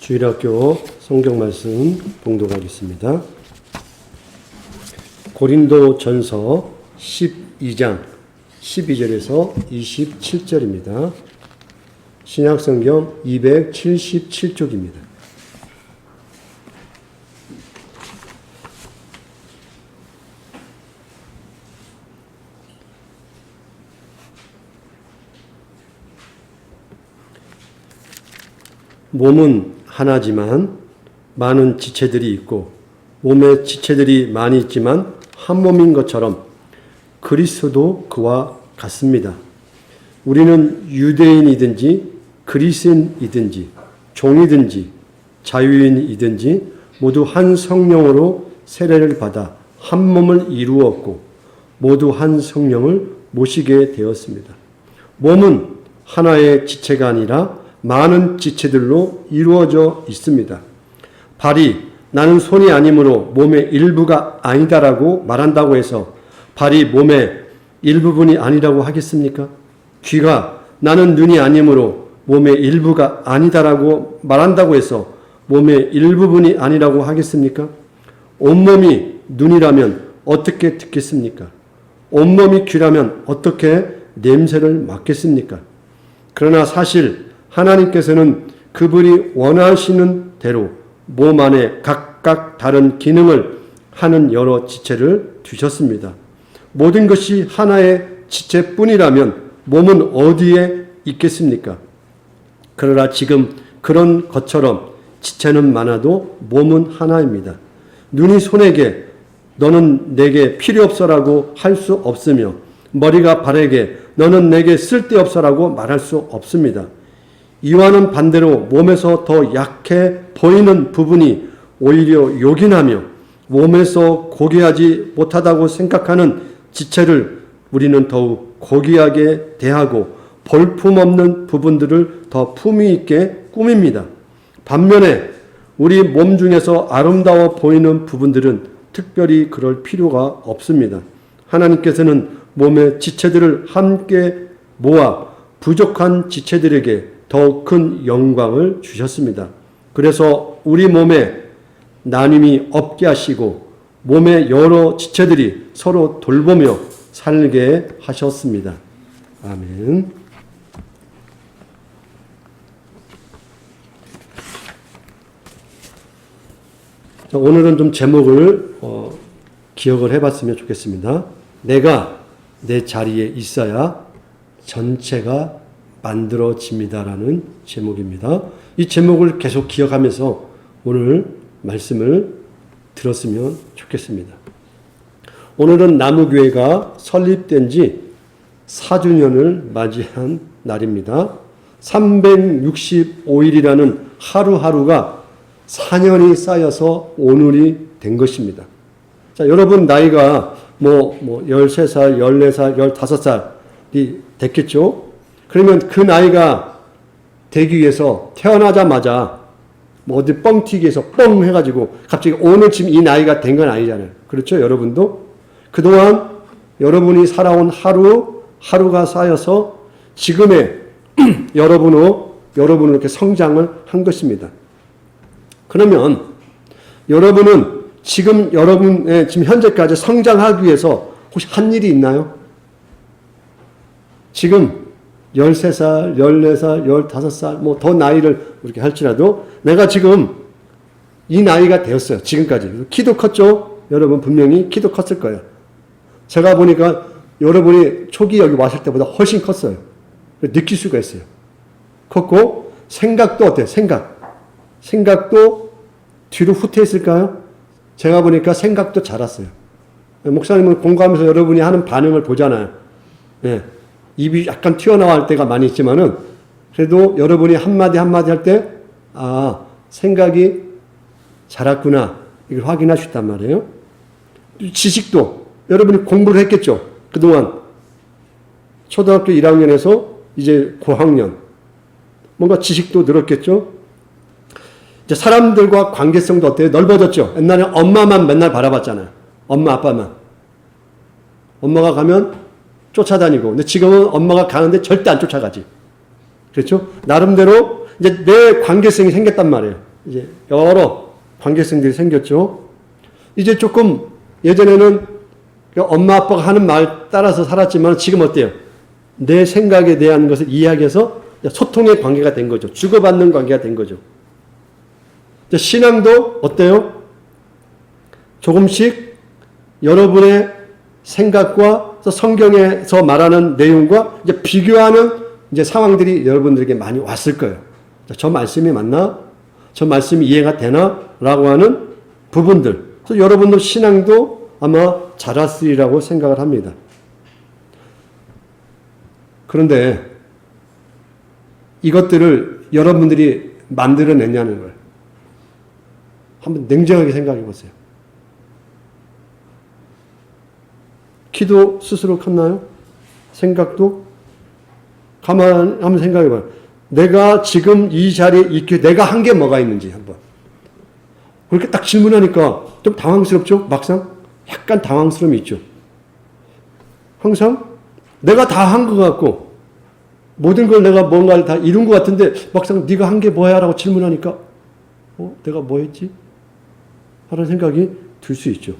주일학교 성경 말씀 봉독하겠습니다. 고린도 전서 12장 12절에서 27절입니다. 신약성경 277쪽입니다. 몸은 하나지만 많은 지체들이 있고 몸에 지체들이 많이 있지만 한 몸인 것처럼 그리스도도 그와 같습니다. 우리는 유대인이든지 그리스인이든지 종이든지 자유인이든지 모두 한 성령으로 세례를 받아 한 몸을 이루었고 모두 한 성령을 모시게 되었습니다. 몸은 하나의 지체가 아니라 많은 지체들로 이루어져 있습니다. 발이 나는 손이 아니므로 몸의 일부가 아니다라고 말한다고 해서 발이 몸의 일부분이 아니라고 하겠습니까? 귀가 나는 눈이 아니므로 몸의 일부가 아니다라고 말한다고 해서 몸의 일부분이 아니라고 하겠습니까? 온몸이 눈이라면 어떻게 듣겠습니까? 온몸이 귀라면 어떻게 냄새를 맡겠습니까? 그러나 사실 하나님께서는 그분이 원하시는 대로 몸 안에 각각 다른 기능을 하는 여러 지체를 두셨습니다. 모든 것이 하나의 지체뿐이라면 몸은 어디에 있겠습니까? 그러나 지금 그런 것처럼 지체는 많아도 몸은 하나입니다. 눈이 손에게 너는 내게 필요 없어라고 할 수 없으며 머리가 발에게 너는 내게 쓸데없어라고 말할 수 없습니다. 이와는 반대로 몸에서 더 약해 보이는 부분이 오히려 요긴하며 몸에서 고귀하지 못하다고 생각하는 지체를 우리는 더욱 고귀하게 대하고 볼품없는 부분들을 더 품위 있게 꾸밉니다. 반면에 우리 몸 중에서 아름다워 보이는 부분들은 특별히 그럴 필요가 없습니다. 하나님께서는 몸의 지체들을 함께 모아 부족한 지체들에게 더큰 영광을 주셨습니다. 그래서 우리 몸에 나눔이 없게 하시고 몸의 여러 지체들이 서로 돌보며 살게 하셨습니다. 아멘. 자, 오늘은 좀 제목을 어, 기억을 해봤으면 좋겠습니다. 내가 내 자리에 있어야 전체가 만들어집니다라는 제목입니다. 이 제목을 계속 기억하면서 오늘 말씀을 들었으면 좋겠습니다. 오늘은 나무교회가 설립된 지 4주년을 맞이한 날입니다. 365일이라는 하루하루가 4년이 쌓여서 오늘이 된 것입니다. 자, 여러분 나이가 뭐, 뭐, 13살, 14살, 15살이 됐겠죠? 그러면 그 나이가 되기 위해서 태어나자마자 뭐 어디 뻥튀기 해서 뻥 해가지고 갑자기 오늘 지금 이 나이가 된 건 아니잖아요. 그렇죠? 여러분도? 그동안 여러분이 살아온 하루, 하루가 쌓여서 지금의 여러분으로, 여러분으로 이렇게 성장을 한 것입니다. 그러면 여러분은 지금 여러분의 지금 현재까지 성장하기 위해서 혹시 한 일이 있나요? 지금 13살, 14살, 15살, 뭐 더 나이를 이렇게 할지라도 내가 지금 이 나이가 되었어요. 지금까지. 키도 컸죠? 여러분 분명히 키도 컸을 거예요. 제가 보니까 여러분이 초기 여기 왔을 때보다 훨씬 컸어요. 느낄 수가 있어요. 컸고, 생각도 어때요? 생각. 생각도 뒤로 후퇴했을까요? 제가 보니까 생각도 자랐어요. 목사님은 공부하면서 여러분이 하는 반응을 보잖아요. 예. 입이 약간 튀어나올 때가 많이 있지만은 그래도 여러분이 한마디 한마디 할 때, 아, 생각이 자랐구나. 이걸 확인할 수 있단 말이에요. 지식도 여러분이 공부를 했겠죠. 그동안 초등학교 1학년에서 이제 고학년. 뭔가 지식도 늘었겠죠. 이제 사람들과 관계성도 어때요? 넓어졌죠. 옛날에 엄마만 맨날 바라봤잖아요. 엄마, 아빠만. 엄마가 가면 쫓아다니고. 근데 지금은 엄마가 가는데 절대 안 쫓아가지. 그렇죠? 나름대로 이제 내 관계성이 생겼단 말이에요. 이제 여러 관계성들이 생겼죠. 이제 조금 예전에는 그 엄마 아빠가 하는 말 따라서 살았지만 지금 어때요? 내 생각에 대한 것을 이야기해서 소통의 관계가 된 거죠. 주고받는 관계가 된 거죠. 신앙도 어때요? 조금씩 여러분의 생각과 성경에서 말하는 내용과 이제 비교하는 이제 상황들이 여러분들에게 많이 왔을 거예요. 저 말씀이 맞나? 저 말씀이 이해가 되나? 라고 하는 부분들. 그래서 여러분들 신앙도 아마 자랐으리라고 생각을 합니다. 그런데 이것들을 여러분들이 만들어냈냐는 걸 한번 냉정하게 생각해 보세요. 키도 스스로 컸나요? 생각도? 가만 한번 생각해 봐요. 내가 지금 이 자리에 있게 내가 한 게 뭐가 있는지 한번. 그렇게 딱 질문하니까 좀 당황스럽죠? 막상? 약간 당황스러움이 있죠. 항상 내가 다 한 것 같고 모든 걸 내가 뭔가를 다 이룬 것 같은데 막상 네가 한 게 뭐야? 라고 질문하니까 어? 내가 뭐 했지? 하는 생각이 들 수 있죠.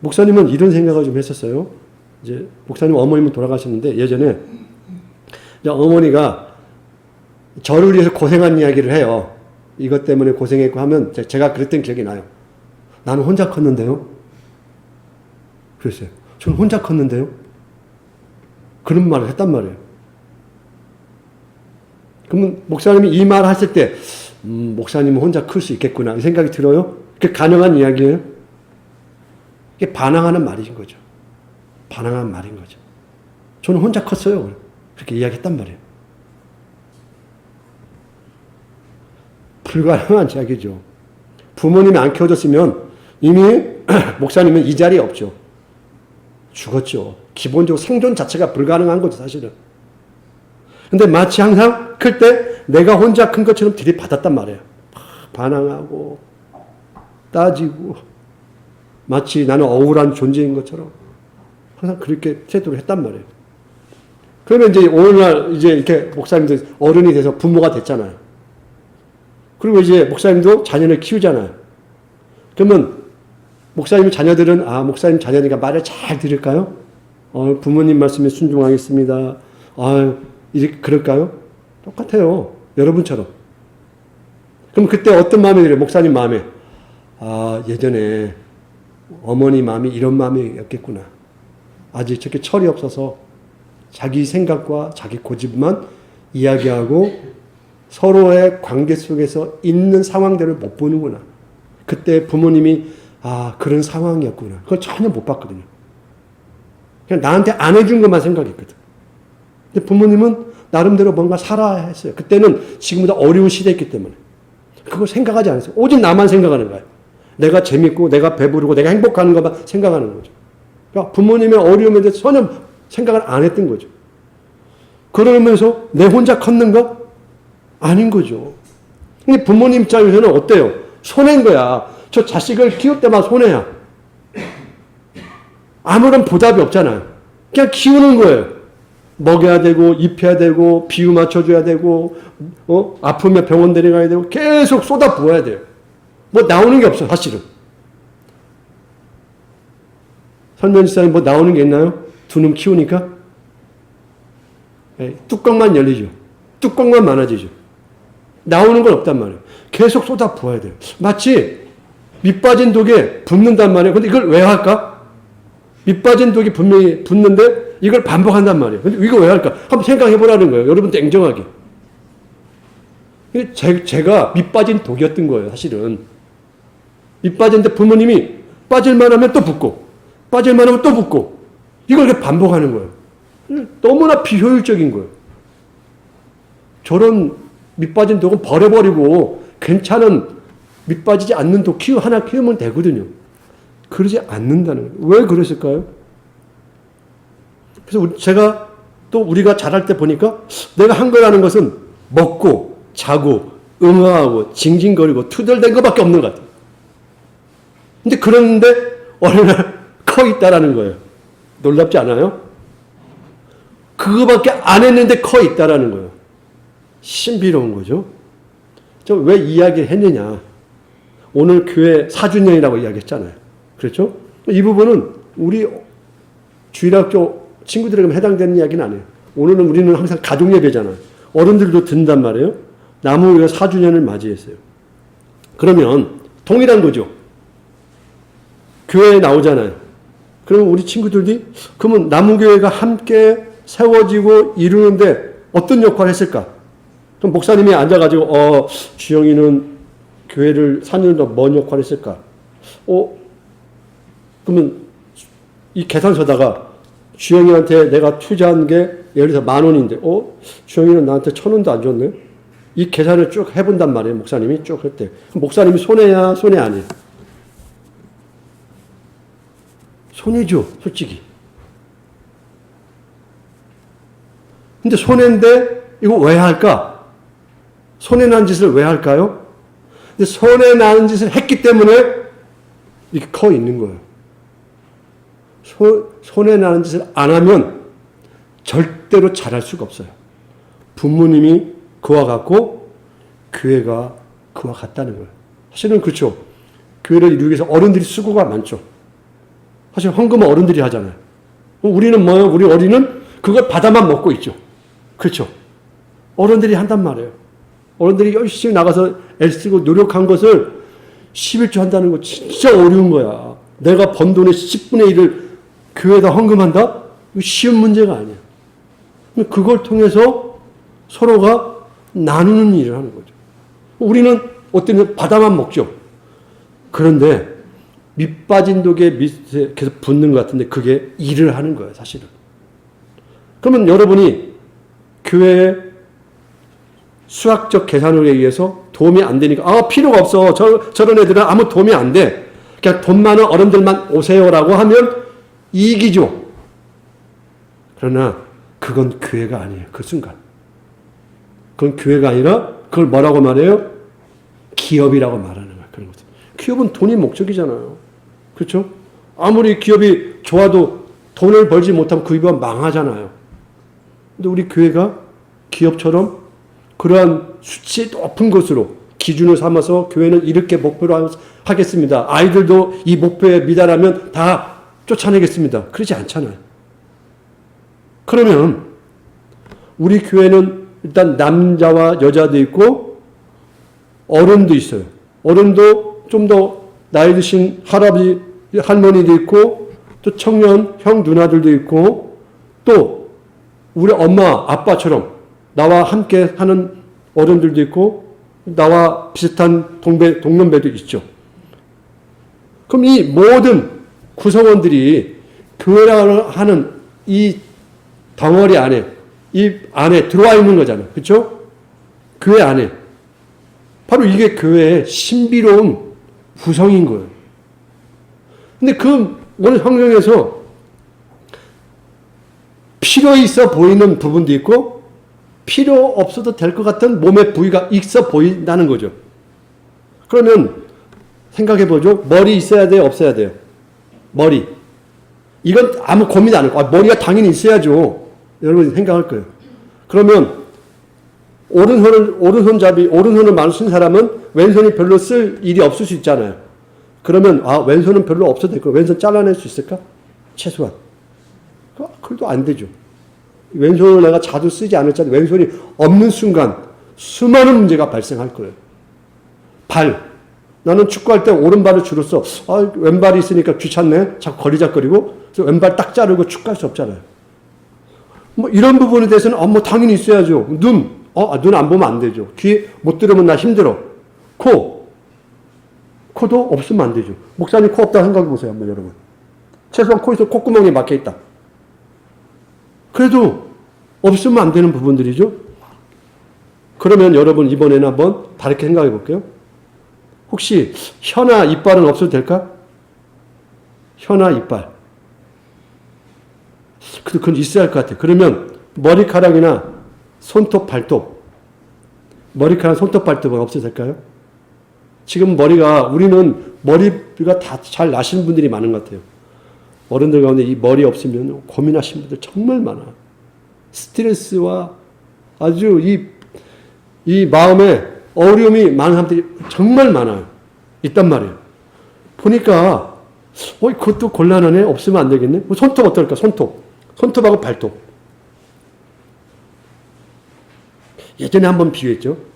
목사님은 이런 생각을 좀 했었어요. 이제 목사님 어머님은 돌아가셨는데 예전에 어머니가 저를 위해서 고생한 이야기를 해요. 이것 때문에 고생했고 하면 제- 제가 그랬던 기억이 나요. 나는 혼자 컸는데요. 그랬어요. 저는 혼자 컸는데요. 그런 말을 했단 말이에요. 그러면 목사님이 이 말 하실 때, 음, 목사님은 혼자 클 수 있겠구나. 이 생각이 들어요? 그게 가능한 이야기예요? 이게 반항하는 말인 거죠. 반항하는 말인 거죠. 저는 혼자 컸어요. 그렇게 이야기했단 말이에요. 불가능한 이야기죠. 부모님이 안 키워줬으면 이미 목사님은 이 자리에 없죠. 죽었죠. 기본적으로 생존 자체가 불가능한 거죠, 사실은. 근데 마치 항상 클 때 내가 혼자 큰 것처럼 들이받았단 말이에요. 막 반항하고 따지고 마치 나는 억울한 존재인 것처럼 항상 그렇게 태도를 했단 말이에요. 그러면 이제 오늘날 이제 이렇게 목사님들 어른이 돼서 부모가 됐잖아요. 그리고 이제 목사님도 자녀를 키우잖아요. 그러면 목사님 자녀들은 아 목사님 자녀니까 말을 잘 들을까요? 어, 부모님 말씀에 순종하겠습니다. 아 이렇게 그럴까요? 똑같아요. 여러분처럼. 그럼 그때 어떤 마음이 들어요? 목사님 마음에 아 예전에 어머니 마음이 이런 마음이었겠구나. 아직 저렇게 철이 없어서 자기 생각과 자기 고집만 이야기하고 서로의 관계 속에서 있는 상황들을 못 보는구나. 그때 부모님이 아 그런 상황이었구나. 그걸 전혀 못 봤거든요. 그냥 나한테 안 해준 것만 생각했거든. 근데 부모님은 나름대로 뭔가 살아야 했어요. 그때는 지금보다 어려운 시대였기 때문에. 그걸 생각하지 않았어요. 오직 나만 생각하는 거예요. 내가 재밌고, 내가 배부르고, 내가 행복하는 것만 생각하는 거죠. 그러니까 부모님의 어려움에 대해서 전혀 생각을 안 했던 거죠. 그러면서 내 혼자 컸는가? 아닌 거죠. 근데 부모님 입장에서는 어때요? 손해인 거야. 저 자식을 키울 때만 손해야. 아무런 보답이 없잖아요. 그냥 키우는 거예요. 먹여야 되고, 입혀야 되고, 비유 맞춰줘야 되고, 어? 아프면 병원 데려가야 되고, 계속 쏟아 부어야 돼요. 뭐 나오는 게 없어, 사실은. 선전지사님 뭐 나오는 게 있나요? 두놈 키우니까? 예, 뚜껑만 열리죠. 뚜껑만 많아지죠. 나오는 건 없단 말이에요. 계속 쏟아 부어야 돼요. 마치 밑 빠진 독에 붓는단 말이에요. 근데 이걸 왜 할까? 밑 빠진 독이 분명히 붓는데 이걸 반복한단 말이에요. 근데 이거 왜 할까? 한번 생각해 보라는 거예요. 여러분도 냉정하게. 제, 제가 밑 빠진 독이었던 거예요, 사실은. 밑 빠진데 부모님이 빠질만 하면 또 붓고, 빠질만 하면 또 붓고, 이걸 이렇게 반복하는 거예요. 너무나 비효율적인 거예요. 저런 밑 빠진 독은 버려버리고 괜찮은 밑 빠지지 않는 독 키우 하나 키우면 되거든요. 그러지 않는다는 거예요. 왜 그랬을까요? 그래서 제가 또 우리가 자랄 때 보니까 내가 한 거라는 것은 먹고 자고 응아하고 징징거리고 투덜댄 것밖에 없는 것 같아요. 근데 그런데 어느 날 커 있다라는 거예요. 놀랍지 않아요? 그거밖에 안 했는데 커 있다라는 거예요. 신비로운 거죠. 저왜 이야기를 했느냐. 오늘 교회 4주년이라고 이야기했잖아요. 그렇죠? 이 부분은 우리 주일학교 친구들에게 해당되는 이야기는 아니에요. 오늘은 우리는 항상 가족 예배잖아요. 어른들도 듣는단 말이에요. 나무 우리가 4주년을 맞이했어요. 그러면 동일한 거죠. 교회에 나오잖아요. 그러면 우리 친구들이 그러면 나무교회가 함께 세워지고 이루는데 어떤 역할을 했을까? 그럼 목사님이 앉아가지고 어 주영이는 교회를 4년 동안 뭔 역할을 했을까? 어 그러면 이 계산서다가 주영이한테 내가 투자한 게 예를 들어서 만 원인데 어 주영이는 나한테 천 원도 안 줬네? 이 계산을 쭉 해본단 말이에요. 목사님이 쭉 했대. 목사님이 손해야 손해 아니에요? 손해죠, 솔직히. 근데 손해인데 이거 왜 할까? 손해난 짓을 왜 할까요? 근데 손해나는 짓을 했기 때문에 이게 커 있는 거예요. 소, 손해나는 짓을 안 하면 절대로 잘할 수가 없어요. 부모님이 그와 같고 교회가 그와 같다는 거예요. 사실은 그렇죠. 교회를 이루기 위해서 어른들이 수고가 많죠. 사실 헌금은 어른들이 하잖아요. 우리는 뭐예요? 우리 어린은 그걸 받아만 먹고 있죠. 그렇죠. 어른들이 한단 말이에요. 어른들이 열심히 나가서 애쓰고 노력한 것을 11조 한다는 거 진짜 어려운 거야. 내가 번 돈의 10분의 1을 교회에다 헌금한다? 이거 쉬운 문제가 아니야. 그걸 통해서 서로가 나누는 일을 하는 거죠. 우리는 어떤 받아만 먹죠. 그런데 밑 빠진 독에 밑에 계속 붙는 것 같은데 그게 일을 하는 거예요, 사실은. 그러면 여러분이 교회에 수학적 계산을 의해서 도움이 안 되니까, 아, 필요가 없어. 저, 저런 애들은 아무 도움이 안 돼. 그냥 돈 많은 어른들만 오세요라고 하면 이익이죠. 그러나 그건 교회가 아니에요. 그 순간. 그건 교회가 아니라 그걸 뭐라고 말해요? 기업이라고 말하는 거예요. 그런 거죠. 기업은 돈이 목적이잖아요. 그렇죠? 아무리 기업이 좋아도 돈을 벌지 못하면 그 기업은 망하잖아요. 근데 우리 교회가 기업처럼 그러한 수치 높은 것으로 기준을 삼아서 교회는 이렇게 목표로 하겠습니다. 아이들도 이 목표에 미달하면 다 쫓아내겠습니다. 그러지 않잖아요. 그러면 우리 교회는 일단 남자와 여자도 있고 어른도 있어요. 어른도 좀 더 나이 드신 할아버지, 할머니도 있고 또 청년 형 누나들도 있고 또 우리 엄마 아빠처럼 나와 함께 하는 어른들도 있고 나와 비슷한 동배 동년배도 있죠. 그럼 이 모든 구성원들이 교회라고 하는 이 덩어리 안에 이 안에 들어와 있는 거잖아요. 그렇죠? 교회 안에 바로 이게 교회의 신비로운 구성인 거예요. 근데 그 오늘 성경에서 필요 있어 보이는 부분도 있고 필요 없어도 될 것 같은 몸의 부위가 있어 보인다는 거죠. 그러면 생각해 보죠. 머리 있어야 돼요, 없어야 돼요? 머리. 이건 아무 고민 안 하고, 아, 머리가 당연히 있어야죠. 여러분 생각할 거예요. 그러면 오른손을 오른손잡이 오른손을 많이 쓴 사람은 왼손이 별로 쓸 일이 없을 수 있잖아요. 그러면 아 왼손은 별로 없어도 될거 왼손 잘라낼 수 있을까? 최소한. 그래도 안 되죠. 왼손을 내가 자주 쓰지 않을지라도 왼손이 없는 순간 수많은 문제가 발생할 거예요. 발. 나는 축구할 때 오른발을 주로 써. 아, 왼발이 있으니까 귀찮네. 자꾸 거리작거리고. 그래서 왼발 딱 자르고 축구할 수 없잖아요. 뭐 이런 부분에 대해서는 아, 뭐 당연히 있어야죠. 눈. 어, 아, 눈안 보면 안 되죠. 귀 못 들으면 나 힘들어. 코. 코도 없으면 안 되죠. 목사님 코 없다 생각해 보세요, 한번 여러분. 최소한 코에서 콧구멍이 막혀 있다. 그래도 없으면 안 되는 부분들이죠. 그러면 여러분 이번에는 한번 다르게 생각해 볼게요. 혹시 혀나 이빨은 없어도 될까? 혀나 이빨. 그건 있어야 할 것 같아요. 그러면 머리카락이나 손톱, 발톱. 머리카락, 손톱, 발톱은 없어도 될까요? 지금 머리가, 우리는 머리가 다 잘 나시는 분들이 많은 것 같아요. 어른들 가운데 이 머리 없으면 고민하시는 분들 정말 많아. 스트레스와 아주 이, 이 마음에 어려움이 많은 사람들이 정말 많아요. 있단 말이에요. 보니까, 어, 그것도 곤란하네? 없으면 안 되겠네? 뭐 손톱 어떨까? 손톱. 손톱하고 발톱. 예전에 한번 비유했죠.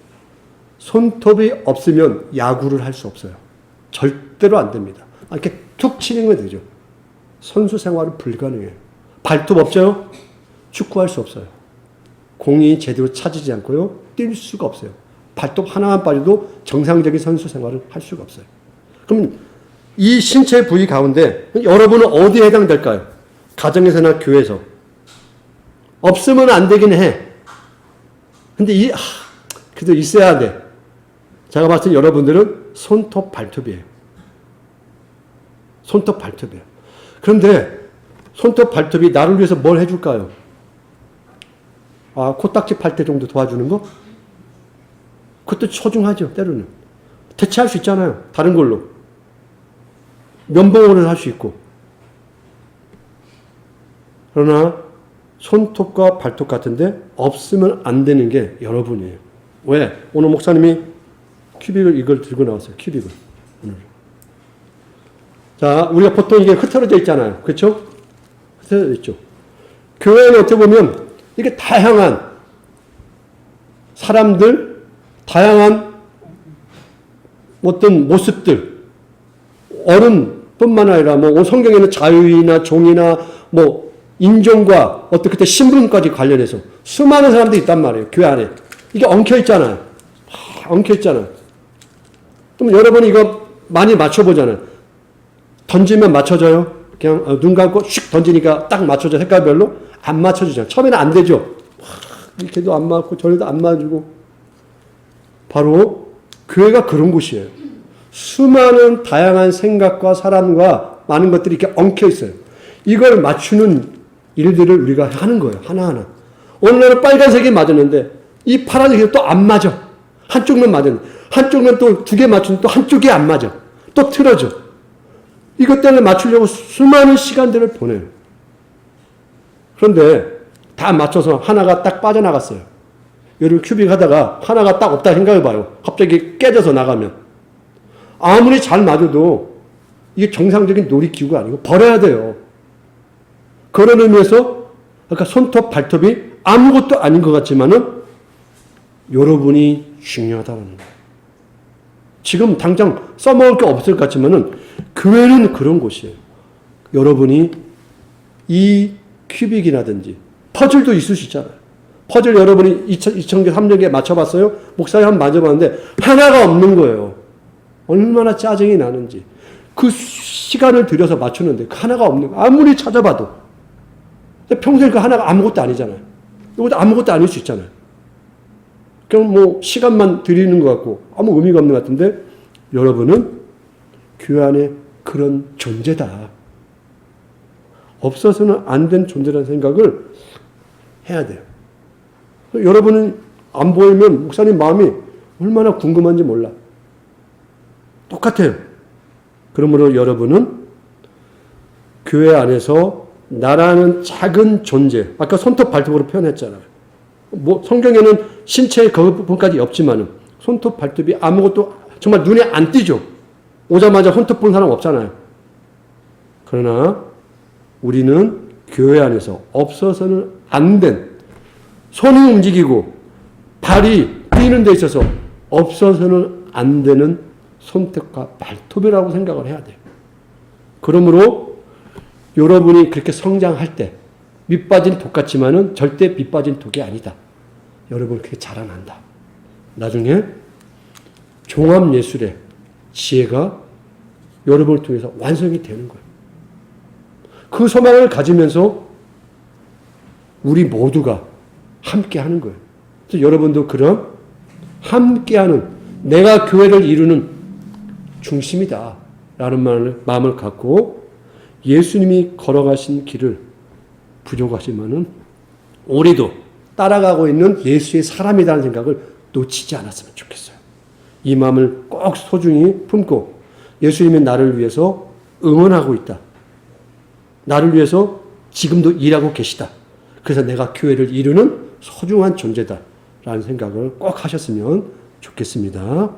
손톱이 없으면 야구를 할 수 없어요. 절대로 안 됩니다. 아, 이렇게 툭 치는 건 되죠. 선수 생활은 불가능해요. 발톱 없죠? 축구할 수 없어요. 공이 제대로 차지지 않고요. 뛸 수가 없어요. 발톱 하나만 빠져도 정상적인 선수 생활을 할 수가 없어요. 그럼 이 신체 부위 가운데 여러분은 어디에 해당될까요? 가정에서나 교회에서. 없으면 안 되긴 해. 근데 이, 하, 그래도 있어야 돼. 제가 봤을 때 여러분들은 손톱 발톱이에요. 손톱 발톱이에요. 그런데 손톱 발톱이 나를 위해서 뭘 해줄까요? 아, 코딱지 팔 때 정도 도와주는 거? 그것도 소중하죠, 때로는. 대체할 수 있잖아요, 다른 걸로. 면봉으로 할 수 있고. 그러나 손톱과 발톱 같은데 없으면 안 되는 게 여러분이에요. 왜? 오늘 목사님이 큐빅을 이걸 들고 나왔어요. 큐빅을. 자, 우리가 보통 이게 흩어져 있잖아요. 그렇죠? 흩어져 있죠. 교회는 어떻게 보면 이게 다양한 사람들, 다양한 어떤 모습들, 어른뿐만 아니라 뭐 성경에는 자유이나 종이나 뭐 인종과 어떤 그때 신분까지 관련해서 수많은 사람들이 있단 말이에요. 교회 안에. 이게 엉켜 있잖아요. 엉켜 있잖아요. 그럼 여러분이 이거 많이 맞춰보잖아요. 던지면 맞춰져요. 그냥 어, 눈 감고 슉 던지니까 딱 맞춰져 색깔별로 안 맞춰지잖아요. 처음에는 안 되죠. 이렇게도 안 맞고 저리도 안 맞고 바로 교회가 그런 곳이에요. 수많은 다양한 생각과 사람과 많은 것들이 이렇게 엉켜 있어요. 이걸 맞추는 일들을 우리가 하는 거예요. 하나하나. 오늘날은 빨간색이 맞았는데 이 파란색이 또 안 맞아. 한쪽만 맞았는데 한쪽만 또두 개 맞추면 또 한쪽이 안 맞아. 또 틀어져. 이것 때문에 맞추려고 수많은 시간들을 보내요. 그런데 다 맞춰서 하나가 딱 빠져나갔어요. 요를 큐빅 하다가 하나가 딱 없다 생각해 봐요. 갑자기 깨져서 나가면. 아무리 잘 맞아도 이게 정상적인 놀이기구가 아니고 버려야 돼요. 그런 의미에서 아까 손톱, 발톱이 아무것도 아닌 것 같지만은 여러분이 중요하다는 거예요. 지금 당장 써먹을 게 없을 것 같지만은 교회는 그런 곳이에요. 여러분이 이 큐빅이라든지 퍼즐도 있을 수 있잖아요. 퍼즐 여러분이 2003년에 맞춰봤어요? 목사님 한번 맞아봤는데 하나가 없는 거예요. 얼마나 짜증이 나는지. 그 시간을 들여서 맞추는데 그 하나가 없는 거. 아무리 찾아봐도. 평생 그 하나가 아무것도 아니잖아요. 이것도 아무것도 아닐 수 있잖아요. 그럼 뭐 시간만 들이는 것 같고 아무 의미가 없는 것 같은데 여러분은 교회 안에 그런 존재다. 없어서는 안 된 존재라는 생각을 해야 돼요. 여러분은 안 보이면 목사님 마음이 얼마나 궁금한지 몰라. 똑같아요. 그러므로 여러분은 교회 안에서 나라는 작은 존재, 아까 손톱 발톱으로 표현했잖아요. 뭐 성경에는 신체의 그 부분까지 없지만은 손톱 발톱이 아무것도 정말 눈에 안 띄죠. 오자마자 손톱 본 사람 없잖아요. 그러나 우리는 교회 안에서 없어서는 안 된 손이 움직이고 발이 뛰는 데 있어서 없어서는 안 되는 손톱과 발톱이라고 생각을 해야 돼요. 그러므로 여러분이 그렇게 성장할 때 밑빠진 독 같지만은 절대 밑빠진 독이 아니다. 여러분 그렇게 자라난다. 나중에 종합 예술의 지혜가 여러분을 통해서 완성이 되는 거예요. 그 소망을 가지면서 우리 모두가 함께 하는 거예요. 그래서 여러분도 그런 함께 하는 내가 교회를 이루는 중심이다. 라는 마음을 갖고 예수님이 걸어가신 길을 부족하지만은 우리도 따라가고 있는 예수의 사람이라는 생각을 놓치지 않았으면 좋겠어요. 이 마음을 꼭 소중히 품고 예수님이 나를 위해서 응원하고 있다. 나를 위해서 지금도 일하고 계시다. 그래서 내가 교회를 이루는 소중한 존재다. 라는 생각을 꼭 하셨으면 좋겠습니다.